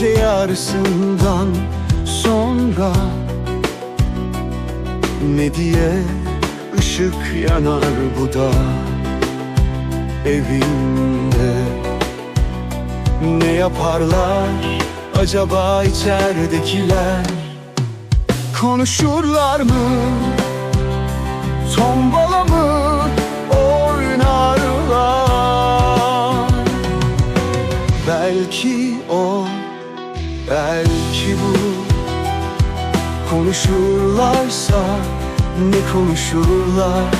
Bundan sonra Ne diye ışık yanar bu da Evinde? Ne yaparlar acaba içeridekiler? Konuşurlar mı? Tombala Belki bu Konuşurlarsa ne konuşurlar?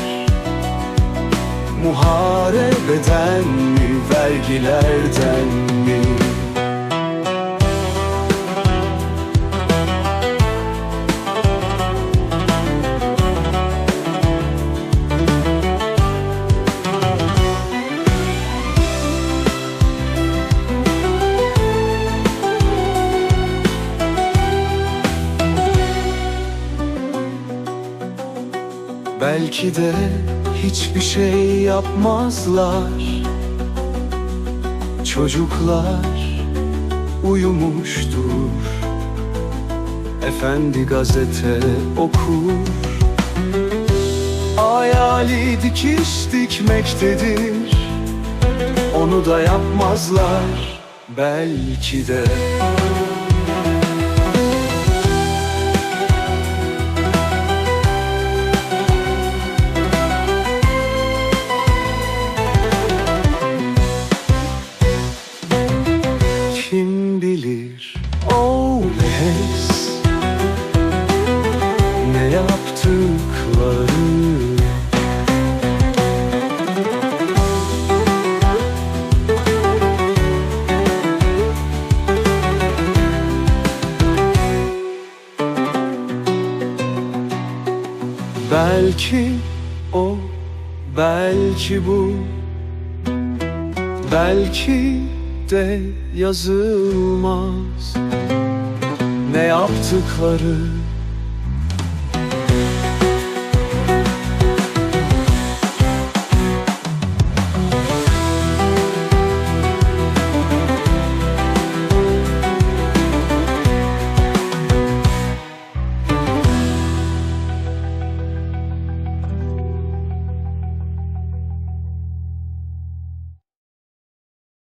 Muharebeden mi vergilerden mi Belki de hiçbir şey yapmazlar. Çocuklar uyumuştur. Efendi gazete okur. Hayali dikiş dikmektedir. Onu da yapmazlar. Belki de Belki o, belki bu. Belki de yazılmaz. Ne yaptıkları